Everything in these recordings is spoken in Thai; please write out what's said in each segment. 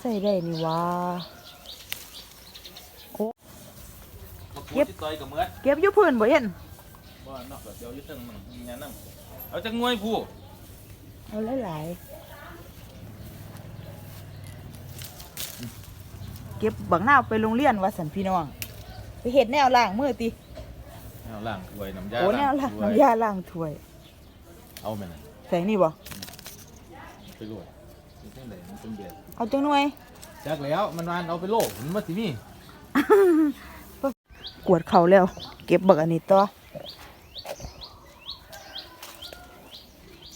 ใส่ได้นี่วะเก็บต่อยกับเมื่อเก็บอยู่พื้นบ่เห็นว่านอกเดี๋ยวยึดตั้งมันมีงานนั่งเอาจังงวยผู้เอาหลายๆเก็บบักหน้าวไปโรงเรียนว่าสันพี่น้องไปเห็ดแนวล่างมือติแนวล่างถ้วยน้ำยาโอ้แนวล่างถ้วยน้ำยาล่างถ้วย เอาแม่น่ะใส่นี่บ่ไปโรย เป็นจังไดมันเป็นเบียดเอาจังหน่วย จักแล้วมันวานเอาไปโลมันมาสิมีกวดเขาแล้ว เก็บบักอันนี้ต่อ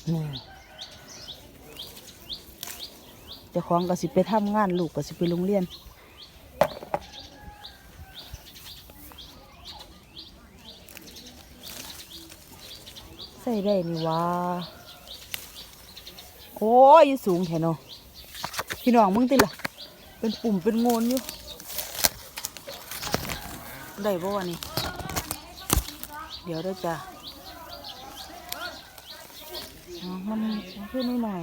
นี่เจ้าของก็สิไปทำงานลูกก็สิไปโรงเรียน ใส่ได้นี่วะโอ้ยอยู่สูงแค่เนาะ พี่น้องมึงติล่ะ เป็นปุ่มเป็นโงนอยู่ ได้บ่วะนี่ เดี๋ยวได้จ้ะมันมันขึ้นนิดหน่อย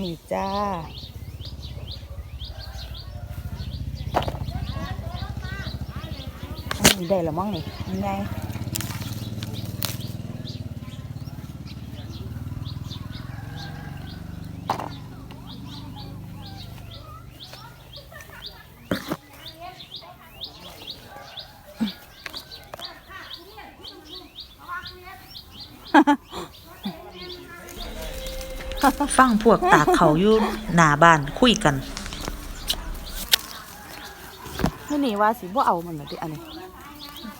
นี่จ้าอันนี้ได้ละมั้งนี่ยังไง ฟังพวกตากเขาอยู่หน้าบ้านคุยกันนี่นี่ว่าสิบ่เอามันน่ะดิอันนี้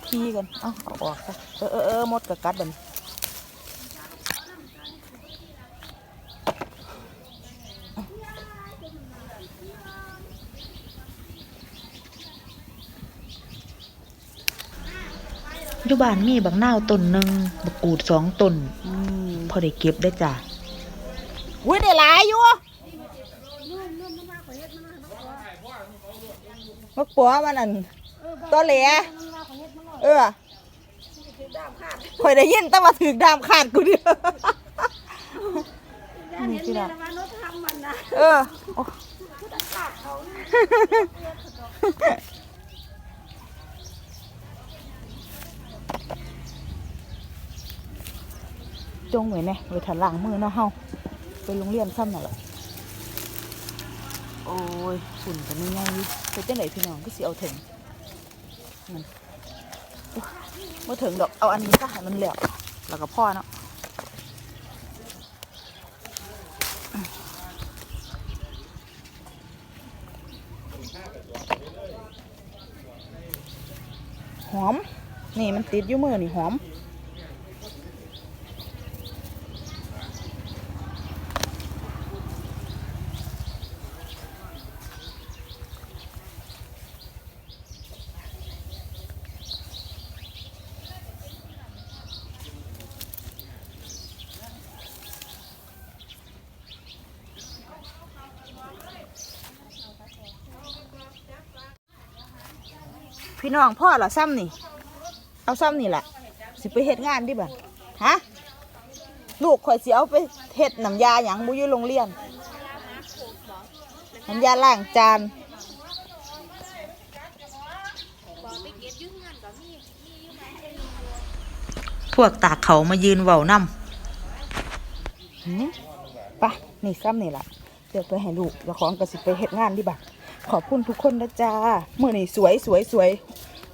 ทีกันเอาเอาออกซะเออเออเออหมดกับกัดบัดนอยู่บ้านมีบักนาวต้นหนึ่งบักกูดสองต้นพอได้เก็บได้จ้ะ อุ้ยได้หลายอยู่มักปัวมันอันตัวเหลียเออข่อยได้ยินแต่ว่าถือดามขาดกูเดียวนี่สิล่ะเออโอ้จงไว้แน่ไว้ถันหลังมือเนาะเฮา ไปโรงเรียนซ้ำน่ะล่ะโอ้ยฝุ่นกันนี่ไงเป็นจังไหนพี่น้องก็สิเอาถึงมันมาถึงดอกเอาอันนี้ก็ให้มันเหลวแล้วก็พ่อเนาะหอม นี่มันติดอยู่มือนี่หอม พี่น้องพ่อเหรอซ้ำนี่ เอาซ้ำนี่แหละสิไปเฮ็ดงานดิบัดฮะลูกข่อยสิเอาไปเฮ็ดน้ำยาหยังบุยู่โรงเรียนน้ำยาล้างจานพวกตากเขามายืนเว้านำหืมไปะนี่ซ้ำนี่แหละเดี๋ยวไปให้ลูกแล้วของก็สิไปเฮ็ดงานดิบัดขอบคุณทุกคนนะจ้ามื่อนี่สวยสวยสวย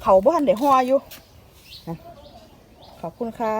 เขาบ้านเดี๋ยวห่ออยู่ขอบคุณค่ะ